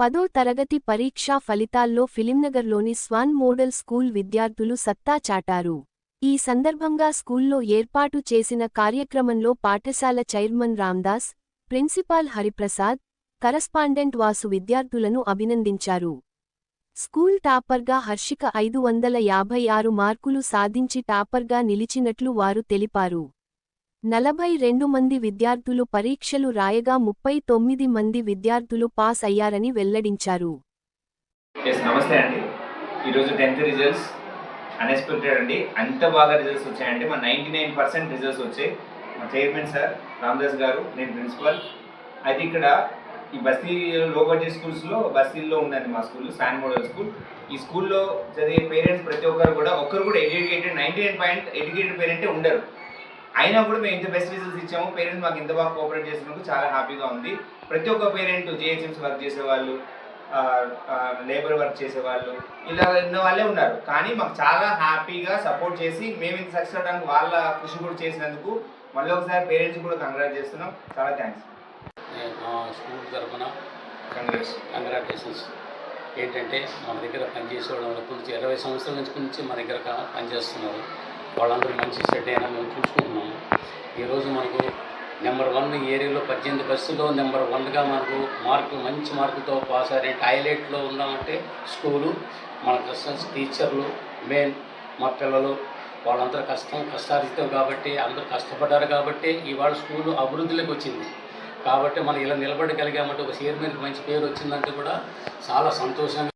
పదో తరగతి పరీక్షా ఫలితాల్లో ఫిలింనగర్లోని స్వాన్ మోడల్ స్కూల్ విద్యార్థులు సత్తా చాటారు. ఈ సందర్భంగా స్కూల్లో ఏర్పాటు చేసిన కార్యక్రమంలో పాఠశాల chairman Ramdas principal Hariprasad correspondent Vasu విద్యార్థులను అభినందించారు. స్కూల్ టాపర్గా హర్షిక ఐదు వందల యాభై ఆరు మార్కులు సాధించి టాపర్గా నిలిచినట్లు వారు తెలిపారు. నలభై రెండు మంది విద్యార్థులు పరీక్షలు రాయగా ముప్పై తొమ్మిది మంది విద్యార్థులు పాస్ అయ్యారని వెల్లడించారు. ఎస్ నమస్తే అండి. ఈరోజు టెన్త్ రిజల్ట్స్ అన్ఎక్స్పెక్టెడ్ అండి. అంత బాగా రిజల్ట్స్ వచ్చాయండి మా నైంటీ నైన్ పర్సెంట్ రిజల్ట్స్ వచ్చాయి. మా చైర్మన్ సార్ రామదాస్ గారు నేను ప్రిన్సిపల్. అయితే ఇక్కడ ఈ బస్తీ లో బడ్జెట్ స్కూల్స్లో బస్తీల్లో ఉందండి మా స్కూల్ శాన్ మోడల్ స్కూల్ ఈ స్కూల్లో చదివే పేరెంట్స్ ప్రతి ఒక్కరు కూడా ఒక్కరు కూడా educated ninety nine point educated పేరెంటే ఉండరు. అయినా కూడా మేము ఇంత బెస్ట్ రిజల్ట్స్ ఇచ్చాము. పేరెంట్స్ మాకు ఇంత బాగా కోఆపరేట్ చేసినందుకు చాలా హ్యాపీగా ఉంది. ప్రతి ఒక్క పేరెంట్ జిహెచ్ఎంసీ వర్క్ చేసేవాళ్ళు లేబర్ వర్క్ చేసేవాళ్ళు ఇలా ఉన్న వాళ్ళే ఉన్నారు. కానీ మాకు చాలా హ్యాపీగా సపోర్ట్ చేసి మేము ఇంత సక్సెస్ అవడానికి వాళ్ళ కృషి కూడా చేసినందుకు మళ్ళీ ఒకసారి పేరెంట్స్ కూడా కంగ్రాట్ చేస్తున్నాం. చాలా థ్యాంక్స్ స్కూల్ తరఫున కంగ్రాట్స్ కంగ్రాచులేషన్స్ ఏంటంటే మన దగ్గర పనిచేసే వాళ్ళు ఇరవై సంవత్సరాల నుంచి నుంచి మన దగ్గర పనిచేస్తున్నారు. వాళ్ళందరూ మంచి సెట్ అయినా మేము చూసుకుంటున్నాము ఈరోజు మనకు నెంబర్ వన్ ఏరియాలో పద్దెనిమిది బస్సులో నెంబర్ వన్గా మనకు మార్కులు మంచి మార్కులతో పాస్ అయ్యారంటే హైలైట్లో ఉన్నామంటే స్కూలు మన క్రిస్టన్స్ టీచర్లు మెయిన్ మా పిల్లలు వాళ్ళందరూ కష్టం కష్టార్జితం కాబట్టి అందరూ కష్టపడ్డారు కాబట్టి ఇవాళ స్కూలు అభివృద్ధిలోకి వచ్చింది. కాబట్టి మనం ఇలా నిలబడగలిగామంటే ఒక చైర్మన్కి మంచి పేరు వచ్చిందంటే కూడా చాలా సంతోషంగా